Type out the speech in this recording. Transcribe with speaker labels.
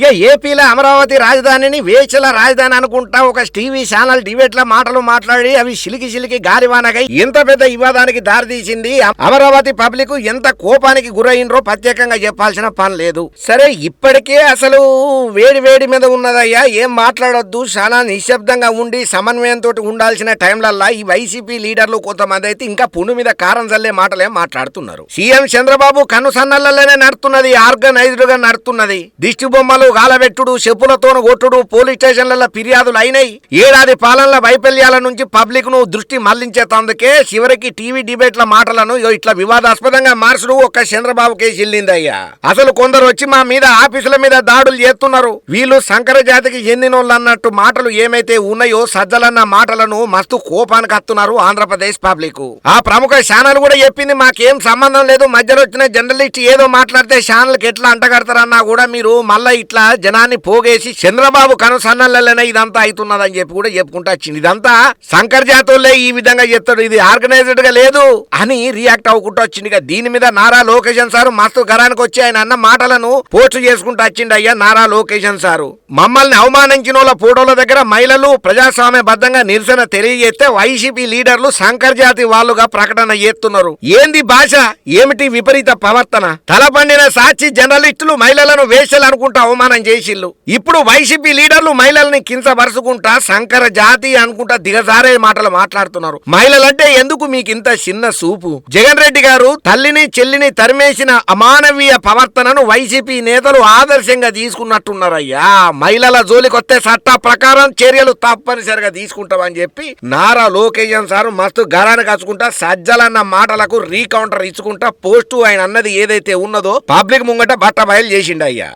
Speaker 1: ఇక ఏపీలో అమరావతి రాజధానిని వేచల రాజధాని అనుకుంటా ఒక టీవీ ఛానల్ డిబేట్ల మాటలు మాట్లాడి అవి సిలికి సిలికి గాలివానగా ఎంత పెద్ద వివాదానికి దారితీసింది అమరావతి పబ్లిక్ ఎంత కోపానికి గురైనరో ప్రత్యేకంగా చెప్పాల్సిన పని లేదు. సరే ఇప్పటికే అసలు వేడి వేడి మీద ఉన్నదయ్యా ఏం మాట్లాడొద్దు చాలా నిశ్శబ్దంగా ఉండి సమన్వయంతో ఉండాల్సిన టైంలల్లా ఈ వైసీపీ లీడర్లు కొంతమంది అయితే ఇంకా పుండు మీద కారం చల్లే మాటలే మాట్లాడుతున్నారు. సీఎం చంద్రబాబు కనుసన్నలలోనే నడుతున్నది ఆర్గనైజ్డ్గా నడుతున్నది. దిష్టి బొమ్మలు గాలబెట్టుడు చెప్పులతోను కొట్టుడు పోలీస్ స్టేషన్లలో ఫిర్యాదులు అయినాయి ఏడాది పాలనల వైఫల్యాల నుంచి పబ్లిక్ను దృష్టి మళ్ళించేతందుకే చివరికి టీవీ డిబేట్ల మాటలను ఇట్లా వివాదాస్పదంగా మార్చుడు ఒక్క చంద్రబాబు కేసు చెల్లిందయ్యా. అసలు కొందరు వచ్చి మా మీద ఆఫీసుల మీద దాడులు చేస్తున్నారు. వీళ్ళు శంకర జాతికి చెందినోళ్ళు అన్నట్టు మాటలు ఏమైతే ఉన్నాయో సజ్జలన్న మాటలను మస్తు కోపానికి వస్తున్నారు ఆంధ్రప్రదేశ్ పబ్లిక్. ఆ ప్రముఖ ఛానల్ కూడా చెప్పింది మాకేం సంబంధం లేదు మధ్యలో వచ్చిన జర్నలిస్ట్ ఏదో మాట్లాడితే ఛానల్కి ఎట్లా అంటగడతారన్నా కూడా మీరు మళ్ళీ ఇట్లా జనాన్ని పోగేసి చంద్రబాబు కనసన్నలనే ఇదంతా అవుతున్నదని చెప్పి కూడా చెప్పుకుంటా వచ్చింది. ఇదంతా శంకర్ జాతోళ్ళే ఈ విధంగా చెప్తాడు ఇది ఆర్గనైజ్డ్గా లేదు అని రియాక్ట్ అవ్వకుండా వచ్చింది. దీని మీద నారా లోకేషన్ సార్ మస్తు గరానికి వచ్చి ఆయన అన్న మాటలను పోస్ట్ చేసుకుంటూ వచ్చిండు అయ్యా నారా లోకేషన్ సారు. మమ్మల్ని అవమానించిన వాళ్ళ ఫోటోల దగ్గర మహిళలు ప్రజాస్వామ్య బద్దంగా నిరసన తెలియజేస్తే వైసీపీ లీడర్లు శంకర్ జాతి వాళ్ళుగా ప్రకటన చేస్తున్నారు. ఏంది భాష? ఏమిటి విపరీత ప్రవర్తన? తలపండిన సాక్షి జర్నలిస్టులు మహిళలను వేషలు అనుకుంటా అవమానం చేసిల్లు ఇప్పుడు వైసీపీ లీడర్లు మహిళల్ని కించబరుచుకుంటా శంకర జాతి అనుకుంటా దిగజారే మాటలు మాట్లాడుతున్నారు. మహిళలంటే ఎందుకు మీకు ఇంత చిన్న సూపు? జగన్ రెడ్డి గారు తల్లిని చెల్లిని తరిమేసిన అమానవీయ ప్రవర్తనను వైసీపీ నేతలు ఆదర్శంగా తీసుకున్నట్టున్నారయ్యా. మహిళల జోలికొస్తే చట్ట ప్రకారం చర్యలు తప్పనిసరిగా తీసుకుంటామని చెప్పి నారా లోకేయన్ సార్ మస్తు గరాన్ని కచ్చుకుంటా సజ్జలన్న మాటలకు రీకౌంటర్ ఇచ్చుకుంటా పోస్టు ఆయన అన్నది ఏదైతే ఉన్నదో పబ్లిక్ ముంగట బట్ట బయలు చేసిండయ్యా.